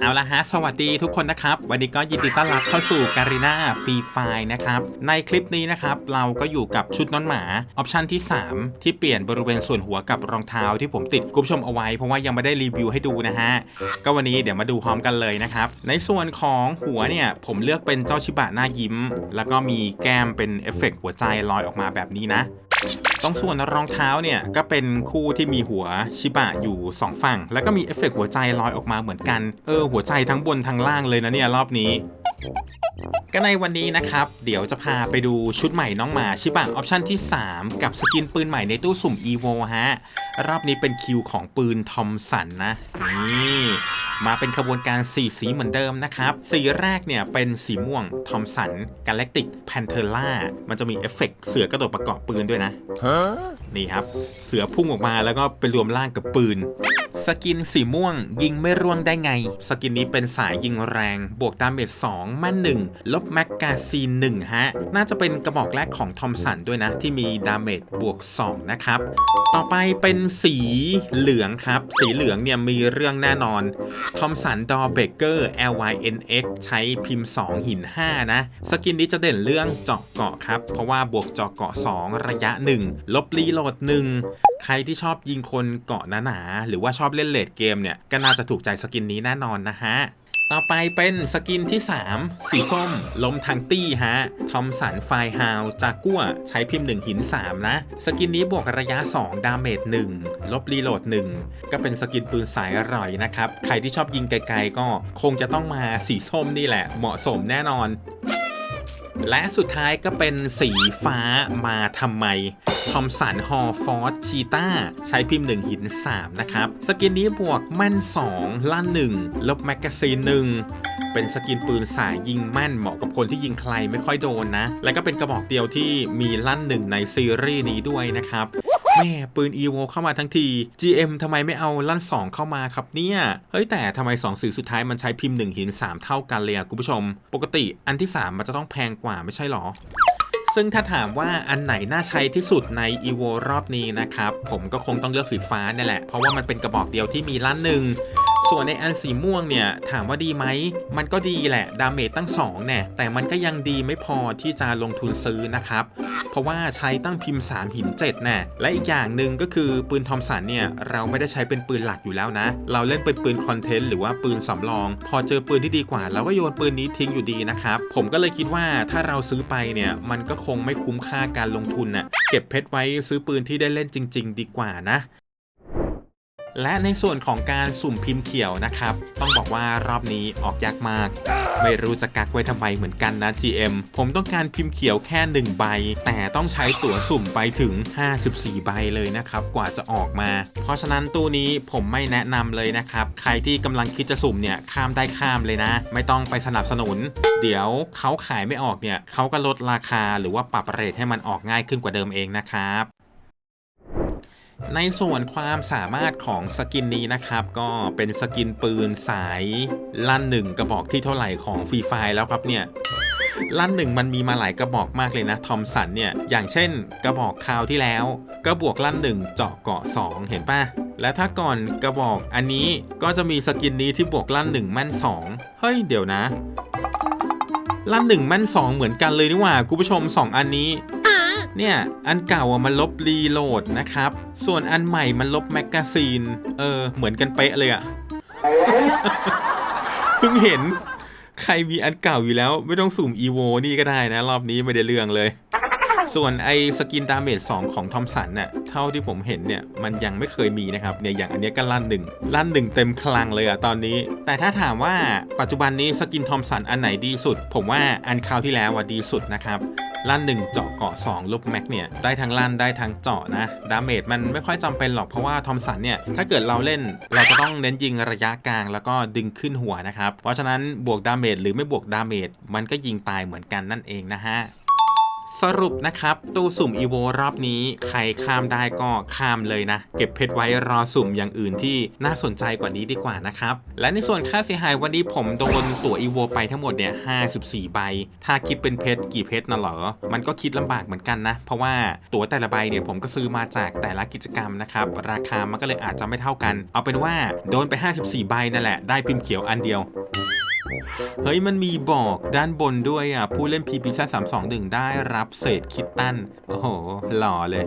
เอาละฮะ สวัสดีทุกคนนะครับ วันนี้ก็ยินดีต้อนรับเข้าสู่การีนาฟรีไฟนะครับ ในคลิปนี้นะครับ เราก็อยู่กับชุดน้อนหมาออปชันที่ 3 ที่เปลี่ยนบริเวณส่วนหัวกับรองเท้าที่ผมติดคุณผู้ชมเอาไว้ เพราะว่ายังไม่ได้รีวิวให้ดูนะฮะ ก็วันนี้เดี๋ยวมาดูพร้อมกันเลยนะครับ ในส่วนของหัวเนี่ย ผมเลือกเป็นเจ้าชิบะหน้ายิ้ม แล้วก็มีแก้มเป็นเอฟเฟกต์หัวใจลอยออกมาแบบนี้นะ ตรงส่วนรองเท้าเนี่ยก็เป็นคู่ที่มีหัวชิบะอยู่ 2 ฝั่ง แล้วก็มีเอฟเฟกต์หัวใจลอยออกมาเหมือนกัน เออ หัวใจทั้งบนทั้งล่างเลยนะเนี่ยรอบนี้ก็ในวันนี้นะครับ เดี๋ยวจะพาไปดูชุดใหม่น้องหมาชิบะออปชั่นที่ 3 กับสกินปืนใหม่ในตู้สุ่ม EVO ฮะ รอบนี้เป็นคิวของปืนทอมสันนะ นี่มาเป็นขบวนการ4สีเหมือนเดิมนะครับ สีแรกเนี่ยเป็นสีม่วงทอมสันกาแล็กติกแพนเทอร่ามันจะมีเอฟเฟกต์เสือกระโดดประกอบปืนด้วยนะ นี่ครับ เสือพุ่งออกมาแล้วก็ไปรวมร่างกับปืน สกินสีม่วง ยิงไม่ร่วงได้ไง สกินนี้เป็นสายยิงแรง บวกดาเมจ2มั่น1 ลบแมกกาซีน1ฮะ น่าจะเป็นกระบอกแรกของทอมสันด้วยนะ ที่มีดาเมจบวก 2 นะครับ ต่อไปเป็นสีเหลืองครับ สีเหลืองเนี่ยมีเรื่องแน่นอนทอมสันดอเบเกอร์ LYNX ใช้พิมพ์ 2 หิน 5 นะ สกินนี้จะเด่นเรื่องเจาะเกาะครับ เพราะว่าบวกเจาะเกาะ 2 ระยะ 1 ลบรีโหลด 1 ใครที่ชอบยิงคนเกาะหนาๆหรือว่าชอบเล่นเลดเกมเนี่ย ก็น่าจะถูกใจสกินนี้แน่นอนนะฮะต่อไปเป็นสกินที่ 3 สีส้ม ลมทางตี้ฮะทอมสันไฟฮาวจากกัวใช้พิมพ์ 1 หิน 3 นะ สกินนี้บวกระยะ 2 ดาเมจ1 ลบรีโหลด 1 ก็เป็นสกินปืนสายอร่อยนะครับ ใครที่ชอบยิงไกลๆก็คงจะต้องมาสีส้มนี่แหละ เหมาะสมแน่นอน และสุดท้ายก็เป็นสีฟ้ามาทำไมทอมสันฮอฟอร์ดชีตาใช้พิมพ์ 1 หิน 3 นะครับ สกินนี้บวกแม่น 2 ลั่น 1 ลบแมกกาซีน1 เป็นสกินปืนสายยิงแม่นเหมาะกับคนที่ยิงใครไม่ค่อยโดนนะ และก็เป็นกระบอกเดียวที่มีลั่น 1 ในซีรีส์นี้ด้วยนะครับ แม่ปืน EVO เข้ามาทั้งที GM ทำไมไม่เอาลั่น 2 เข้ามาครับเนี่ย เฮ้ยแต่ทำไม 2 สื่อสุดท้ายมันใช้พิมพ์ 1 หิน 3 เท่ากันเลยอะคุณผู้ชม ปกติอันที่ 3 มันจะต้องแพงกว่าไม่ใช่หรอซึ่งถ้าถามว่าอันไหนน่าใช้ที่สุดใน EVO รอบนี้นะครับ ผมก็คงต้องเลือกสีฟ้าเนี่ยแหละ เพราะว่ามันเป็นกระบอกเดียวที่มีลั่นหนึ่ง ส่วนในอันสีม่วงเนี่ยถามว่าดีไหม มันก็ดีแหละ ดาเมจตั้ง2เนี่ยแต่มันก็ยังดีไม่พอที่จะลงทุนซื้อนะครับ เพราะว่าใช้ตั้งพิมพ์ 3 หิน7แน่และอีกอย่างหนึ่งก็คือปืนทอมสันเนี่ยเราไม่ได้ใช้เป็นปืนหลักอยู่แล้วนะ เราเล่นเป็นปืนคอนเทนต์หรือว่าปืนสำรอง พอเจอปืนที่ดีกว่าเราก็โยนปืนนี้ทิ้งอยู่ดีนะครับผมก็เลยคิดว่าถ้าเราซื้อไปเนี่ยมันก็คงไม่คุ้มค่าการลงทุนน่ะเก็บเพชรไว้ซื้อปืนที่ได้เล่นจริง ๆ ดีกว่านะ และในส่วนของการสุ่มพิมพ์เขียวนะครับ ต้องบอกว่ารอบนี้ออกยากมาก ไม่รู้จะกักไว้ทำไมเหมือนกันนะ GM ผมต้องการพิมพ์เขียวแค่ 1 ใบ แต่ต้องใช้ตั๋วสุ่มไปถึง 54 ใบเลยนะครับ กว่าจะออกมา เพราะฉะนั้นตู้นี้ผมไม่แนะนำเลยนะครับ ใครที่กำลังคิดจะสุ่มเนี่ยข้ามได้ข้ามเลยนะ ไม่ต้องไปสนับสนุน เดี๋ยวเขาขายไม่ออกเนี่ยเขาก็ลดราคาหรือว่าปรับเรทให้มันออกง่ายขึ้นกว่าเดิมเองนะครับ ในส่วนความสามารถของสกินนี้นะครับ ก็เป็นสกินปืนสายลั่นหนึ่งกระบอกที่เท่าไหร่ของฟรีไฟแล้วครับเนี่ยลั่นหนึ่งมันมีมาหลายกระบอกมากเลยนะทอมสันเนี่ยอย่างเช่น กระบอกคราวที่แล้ว ก็บวกลั่นหนึ่งเจาะเกาะ 2 เห็นปะและถ้าก่อนกระบอกอันนี้ก็จะมีสกินนี้ที่บวกลั่นหนึ่งแม่น 2 เฮ้ยเดี๋ยวนะลั่นหนึ่งแม่น 2 เหมือนกันเลยนี่หว่าคุณผู้ชม 2 อันนี้ เนี่ย อันเก่าอะมันลบรีโหลดนะครับ ส่วนอันใหม่มันลบแมกกาซีน เออ เหมือนกันเป๊ะเลยอะ เพิ่งเห็น ใครมีอันเก่าอยู่แล้ว ไม่ต้องสุ่มอีโวนี่ก็ได้นะ รอบนี้ไม่ได้เรื่องเลย ส่วนไอสกินดาเมจ2ของทอมสันน่ะเท่าที่ผมเห็นเนี่ยมันยังไม่เคยมีนะครับเนี่ยอย่างอันนี้ก็ลั่นหนึ่งลั่นหนึ่งเต็มคลังเลยอะตอนนี้ แต่ถ้าถามว่าปัจจุบันนี้สกินทอมสันอันไหนดีสุด ผมว่าอันคราวที่แล้วอะดีสุดนะครับลั่นหนึ่งเจาะเกาะ2ลบแม็กเนี่ยได้ทั้งลั่นได้ทั้งเจาะนะดาเมจมันไม่ค่อยจำเป็นหรอกเพราะว่าทอมสันเนี่ยถ้าเกิดเราเล่นเราจะต้องเน้นยิงระยะกลางแล้วก็ดึงขึ้นหัวนะครับเพราะฉะนั้นบวกดาเมจหรือไม่บวกดาเมจมันก็ยิงตายเหมือนกันนั่นเองนะฮะ สรุปนะครับ ตู้สุ่มอีโวรอบนี้ ใครข้ามได้ก็ข้ามเลยนะ เก็บเพชรไว้รอสุ่มอย่างอื่นที่น่าสนใจกว่านี้ดีกว่านะครับ และในส่วนค่าเสียหายวันนี้ผมโดนตั๋วอีโวไปทั้งหมดเนี่ย54 ใบ ถ้าคิดเป็นเพชรกี่เพชรนะเหรอ มันก็คิดลำบากเหมือนกันนะ เพราะว่าตั๋วแต่ละใบเนี่ยผมก็ซื้อมาจากแต่ละกิจกรรมนะครับ ราคามันก็เลยอาจจะไม่เท่ากัน เอาเป็นว่าโดนไป 54 ใบนั่นแหละ ได้พิมพ์เขียวอันเดียว เฮ้ยมันมีบอกด้านบนด้วยอะ ผู้เล่น p p 3 2 1 ได้รับเศษคิตตัน โอ้โห หล่อเลย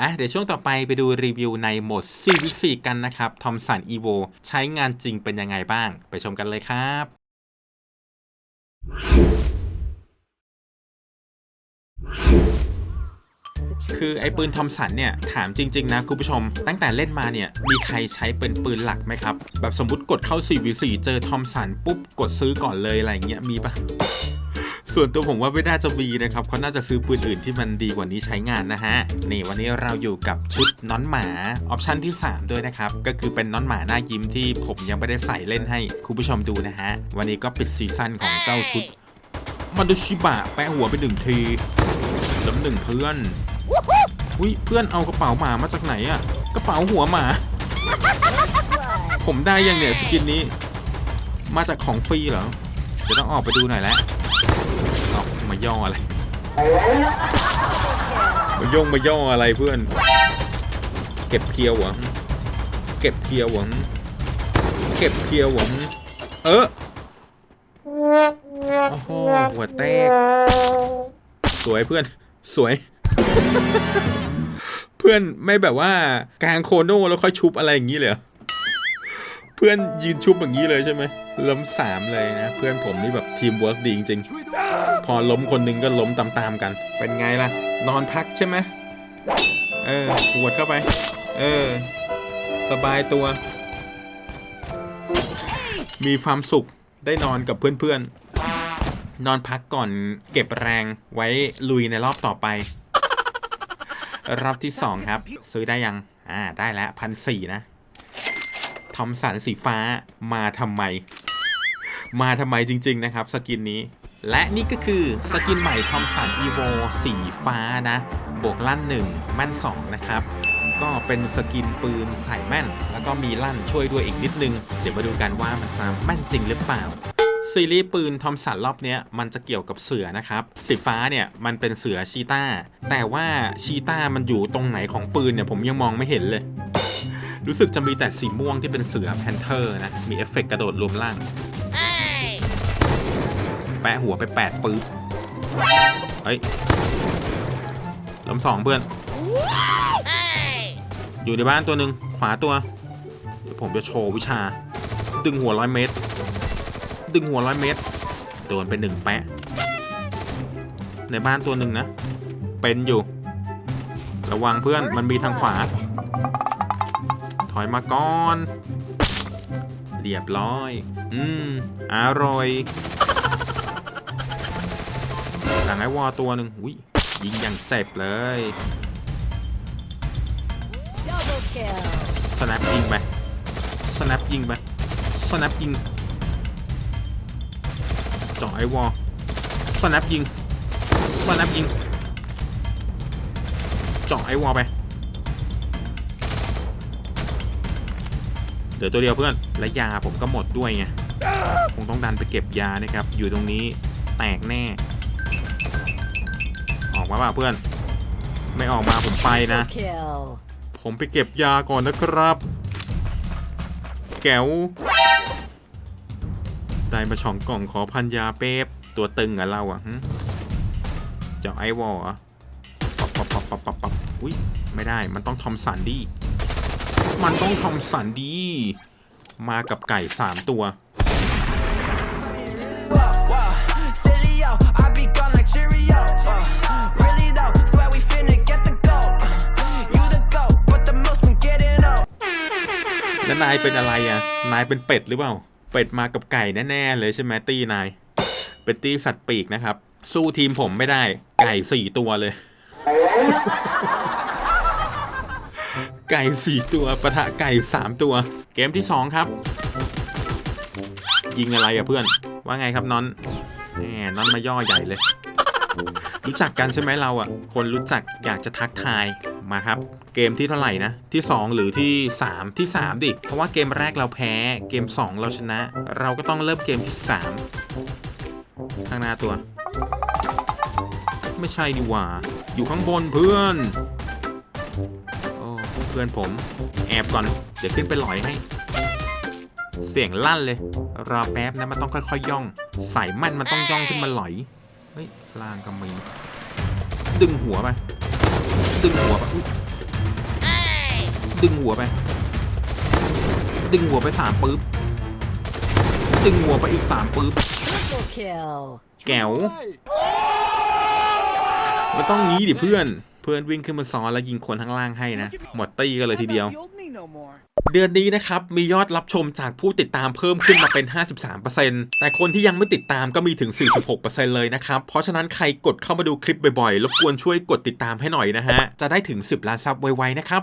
อะเดี๋ยวช่วงต่อไปไปดูรีวิวในโหมด CVC กันนะครับทอมสัน EVO ใช้งานจริงเป็นยังไงบ้าง ไปชมกันเลยครับ คือไอ้ปืนทอมสันเนี่ยถามจริง ๆ นะคุณผู้ชม ตั้งแต่เล่นมาเนี่ยมีใครใช้เป็นปืนหลักไหมครับ แบบสมมติกดเข้า 4v4 เจอทอมสันปุ๊บกดซื้อก่อนเลยอะไรเงี้ยมีปะส่วนตัวผมว่าไม่น่าจะมีนะครับเขาน่าจะซื้อปืนอื่นที่มันดีกว่านี้ใช้งานนะฮะ นี่วันนี้เราอยู่กับชุดน้อนหมาออปชันที่ 3 ด้วยนะครับ ก็คือเป็นน้อนหมาหน้ายิ้มที่ผมยังไม่ได้ใส่เล่นให้คุณผู้ชมดูนะฮะ วันนี้ก็ปิดซีซั่นของเจ้าชุดมาดูชิบะแปะหัวไปหนึ่งทีล้มหนึ่งเพื่อน อุ้ยเพื่อนเอากระเป๋าหมามาจากไหนอะกระเป๋าหัวหมา ผมได้ยังเนี่ยสกินนี้ มาจากของฟรีเหรอเดี๋ยวต้องออกไปดูหน่อยแล้วออกมาย่ออะไรมาย่องมาย่ออะไรเพื่อน เก็บเคียวหวังเก็บเคียวหวังเก็บเคียวหวังเออโอ้โหหัวแตก สวยเพื่อน สวย เพื่อนไม่แบบว่ากางโคโน่แล้วค่อยชุบอะไรอย่างนี้เลยเพื่อนยืนชุบอย่างนี้เลยใช่ไหมล้มสามเลยนะ เพื่อนผมนี่แบบทีมเวิร์กดีจริงๆ พอล้มคนหนึ่งก็ล้มตามๆกัน เป็นไงล่ะ นอนพักใช่ไหมเออปวดเข้าไป เออ สบายตัว มีความสุขได้นอนกับเพื่อนๆ นอนพักก่อนเก็บแรงไว้ลุยในรอบต่อไป รอบที่2ครับ ซื้อได้ยัง อ่า ได้แล้วพันสี่นะทอมสันสีฟ้ามาทำไม มาทำไมจริง ๆ นะครับ สกินนี้ และนี่ก็คือสกินใหม่ทอมสันอีโวสีฟ้านะ บวกลั่น1แม่น2นะครับ ก็เป็นสกินปืนใส่แม่น แล้วก็มีลั่นช่วยด้วยอีกนิดนึง เดี๋ยวมาดูกันว่ามันจะแม่นจริงหรือเปล่า ซีรีส์ปืนทอมสันรอบนี้มันจะเกี่ยวกับเสือนะครับ สีฟ้าเนี่ยมันเป็นเสือชีตาแต่ว่าชีต้ามันอยู่ตรงไหนของปืนเนี่ยผมยังมองไม่เห็นเลย รู้สึกจะมีแต่สีม่วงที่เป็นเสือแพนเทอร์นะ มีเอฟเฟกต์กระโดดรวมล่าง แปะหัวไปแปดปื๊บเฮ้ยล้มสองเพื่อน อยู่ในบ้านตัวหนึ่งขวาตัว เดี๋ยวผมจะโชว์วิชา ดึงหัวร้อยเมตร ดึงหัวร้อยเมตร โดนไปหนึ่งแปะ ในบ้านตัวหนึ่งนะ เป็นอยู่ ระวังเพื่อนมันมีทางขวา ถอยมาก่อน เรียบร้อย อืม อร่อย หลังไอ้วอตัวหนึ่งอุ้ยยิงอย่างเจ็บเลย Double kill. สแนปยิงไปสแนปยิงไปสแนปยิงเจ่อไอวอลสแนปยิงสแนปยิงเจ่อไอวอลไปเดี๋ยวตัวเดียวเพื่อน และยาผมก็หมดด้วยไงคงต้องดันไปเก็บยานะครับ อยู่ตรงนี้แตกแน่ ออกมาเปล่าเพื่อน ไม่ออกมาผมไปนะ Kill. ผมไปเก็บยาก่อนนะครับ แก้ว ได้มาช่องกล่องขอพันยาเป๊บตัวตึงอะเราอะหึเจ้าไอวอลอะปับปับปับปับปับปับอุ้ยไม่ได้มันต้องทอมสันดี มันต้องทอมสันดี มากับไก่สามตัว Silly yo, I be gone like Cheerio. Uh, really though, swear we finna get the gold. Uh, you the goat, but the most been getting up. แล้วนายเป็นอะไรอะนายเป็นเป็ดหรือเปล่า เป็ดมากับไก่แน่ๆเลยใช่ไหมตี้นาย เป็นตี้สัตว์ปีกนะครับ สู้ทีมผมไม่ได้ ไก่สี่ตัวเลย ไก่สี่ตัวปะทะไก่สามตัว เกมที่สองครับ ยิงอะไรอะเพื่อน ว่าไงครับนอนแหมนอนมาย่อใหญ่เลย รู้จักกันใช่ไหมเราอะ คนรู้จักอยากจะทักทายมาครับ เกมที่เท่าไหร่นะ ที่ 2 หรือที่ 3 ที่ 3 ดิ เพราะว่าเกมแรกเราแพ้ เกม 2 เราชนะ เราก็ต้องเริ่มเกมที่ 3 ข้างหน้าตัว ไม่ใช่ดีว่า อยู่ข้างบนเพื่อนโอ้เพื่อนผม แอบก่อน เดี๋ยวขึ้นไปหลอยให้ เสียงลั่นเลย รอแป๊บนะมันต้องค่อยๆย่อง ใสายมันมันต้องย่องขึ้นมาหลอย ฮ้ยล่างก็มีดึงหัวไปดึงหัวไปอุ๊ยดึงหัวไป ดึงหัวไปสามปื๊บดึงหัวไปอีกสามปื๊บ Triple kill. แก๋วมันต้องงี้ดิเพื่อน เพื่อนวิ่งขึ้นมาซ้อนแล้วยิงคนข้างล่างให้นะ หมดตีกันเลยทีเดียว เดือนนี้นะครับ มียอดรับชมจากผู้ติดตามเพิ่มขึ้นมาเป็น 53%แต่คนที่ยังไม่ติดตามก็มีถึง 46%เลยนะครับ เพราะฉะนั้นใครกดเข้ามาดูคลิปบ่อยๆ รบกวนช่วยกดติดตามให้หน่อยนะฮะ จะได้ถึง 10 ล้านซับไวๆนะครับ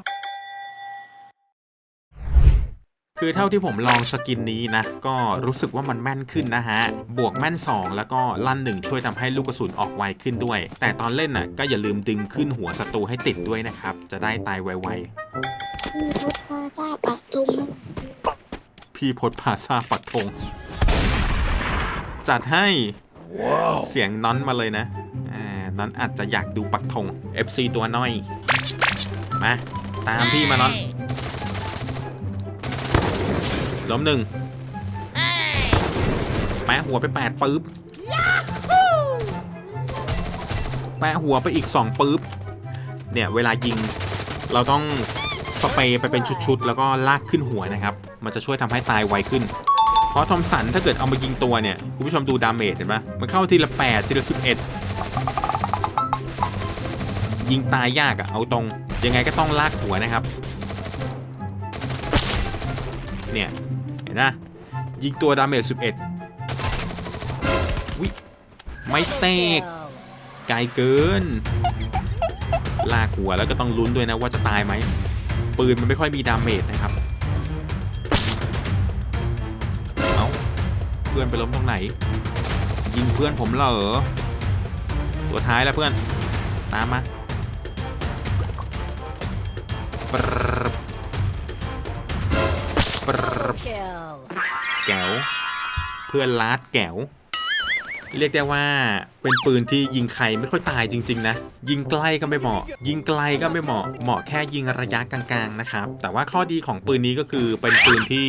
คือเท่าที่ผมลองสกินนี้นะ ก็รู้สึกว่ามันแม่นขึ้นนะฮะ บวกแม่น 2 แล้วก็ลั่นหนึ่งช่วยทำให้ลูกกระสุนออกไวขึ้นด้วย แต่ตอนเล่นน่ะก็อย่าลืมดึงขึ้นหัวศัตรูให้ติดด้วยนะครับ จะได้ตายไวๆ มีรถพาซาปักตุงพี่พศพาซาปักธงจัดให้ เสียงน้อนมาเลยนะอ่าน้อนอาจจะอยากดูปักธง FC ตัวน้อย มา ตามพี่มาน้อน ล้มหนึ่งแปะหัวไปแปดปื๊บแปะหัวไปอีกสองปื๊บเนี่ย เวลายิงเราต้อง สเปรย์ไปเป็นชุดๆ แล้วก็ลากขึ้นหัวนะครับ มันจะช่วยทำให้ตายไวขึ้น เพราะทอมสันถ้าเกิดเอามายิงตัวเนี่ย คุณผู้ชมดูดาเมจเห็นปะมันเข้าทีละ 8 ทีละ 11 ยิงตายยากอะเอาตรง ยังไงก็ต้องลากหัวนะครับ เนี่ย เห็นนะ ยิงตัวดาเมจ 11วิไม่เตกไกลเกิน ลากหัวแล้วก็ต้องลุ้นด้วยนะว่าจะตายไหม ปืนมันไม่ค่อยมีดาเมจนะครับ เอาเพื่อนไปล้มตรงไหน ยิงเพื่อนผมเหรอตัวท้ายแล้วเพื่อน ตามมาปรึบปรึบ Kill. แก๋วเพื่อนลาดแก๋ว เรียกได้ว่าเป็นปืนที่ยิงใครไม่ค่อยตายจริง ๆ นะ ยิงใกล้ก็ไม่เหมาะ ยิงไกลก็ไม่เหมาะ เหมาะแค่ยิงระยะกลางๆนะครับ แต่ว่าข้อดีของปืนนี้ก็คือเป็นปืนที่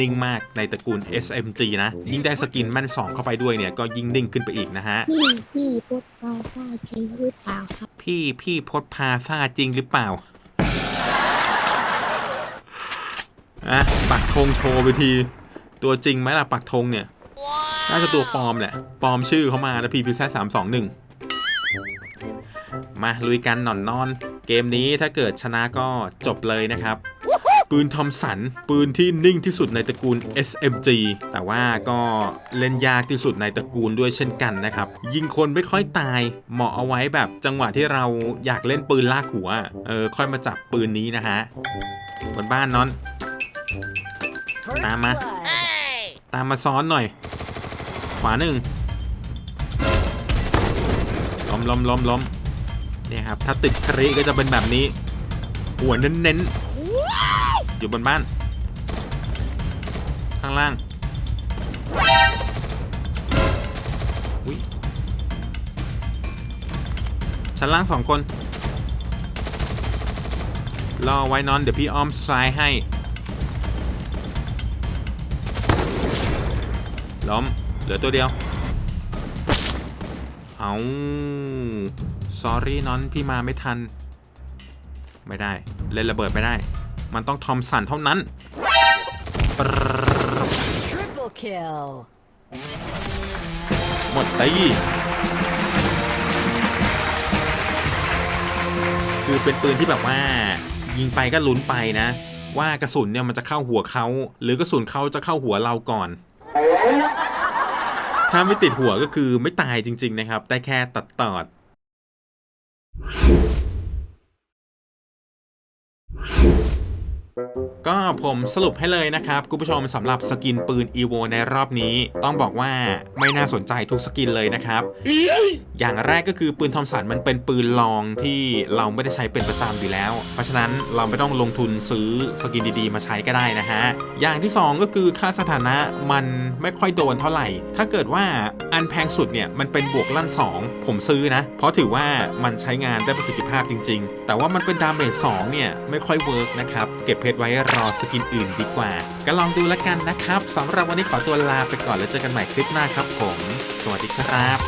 นิ่งมากในตระกูล SMG นะ ยิ่งได้สกินแม่นสองเข้าไปด้วยเนี่ยก็ยิ่งนิ่งขึ้นไปอีกนะฮะ พี่พี่รถพาซาจริงหรือเปล่าครับพี่พี่พดพาซาจริงหรือเปล่าอะปักธงโชว์ไปที ตัวจริงไหมล่ะปักธงเนี่ย น่าจะตัวปลอมแหละปลอมชื่อเขามาแล้วพีพีแซสามสองหนึ่งมาลุยกันหนอนนอน เกมนี้ถ้าเกิดชนะก็จบเลยนะครับ ปืนทอมสัน ปืนที่นิ่งที่สุดในตระกูล SMG แต่ว่าก็เล่นยากที่สุดในตระกูลด้วยเช่นกันนะครับ ยิงคนไม่ค่อยตาย เหมาะเอาไว้แบบจังหวะที่เราอยากเล่นปืนลากหัว เออค่อยมาจับปืนนี้นะฮะบนบ้านนอน First Tama. blood. ตามมาซ้อนหน่อย ขวาหนึ่งล้มล้มล้มล้มเนี่ยครับ ถ้าติดคริก็จะเป็นแบบนี้ หัวเน้นๆอยู่บนบ้าน ข้างล่างอุ๊ยชั้นล่างสองคน รอไว้นอน เดี๋ยวพี่อ้อมซ้ายให้ล้ม เหลือตัวเดียว เอาซอรี่นอนพี่มาไม่ทัน ไม่ได้ เล่นระเบิดไม่ได้ มันต้องทอมสันเท่านั้นปรึ๊บ Triple kill. หมดตีคือเป็นปืนที่แบบว่า ยิงไปก็ลุ้นไปนะ ว่ากระสุนเนี่ยมันจะเข้าหัวเขาหรือกระสุนเขาจะเข้าหัวเราก่อน ถ้าไม่ติดหัวก็คือไม่ตายจริง ๆ นะครับ ได้แค่ตัดตอด Thank ก็ผมสรุปให้เลยนะครับคุณผู้ชมสำหรับสกินปืน EVO ในรอบนี้ ต้องบอกว่าไม่น่าสนใจทุกสกินเลยนะครับ อย่างแรกก็คือปืนทอมสันมันเป็นปืนลองที่เราไม่ได้ใช้เป็นประจำอยู่แล้ว เพราะฉะนั้นเราไม่ต้องลงทุนซื้อสกินดีๆ มาใช้ก็ได้นะฮะ อย่างที่ 2 ก็คือค่าสถานะมันไม่ค่อยโดนเท่าไหร่ ถ้าเกิดว่าอันแพงสุดเนี่ยมันเป็นบวกลั่น 2 ผมซื้อนะ เพราะถือว่ามันใช้งานได้ประสิทธิภาพจริง ๆ แต่ว่ามันเป็นดาเมจ2เนี่ยไม่ค่อยเวิร์กนะครับเก็บเพชรไว้รอสกินอื่นดีกว่า ก็ลองดูแล้วกันนะครับสำหรับวันนี้ขอตัวลาไปก่อนแล้วเจอกันใหม่คลิปหน้าครับผม สวัสดีครับ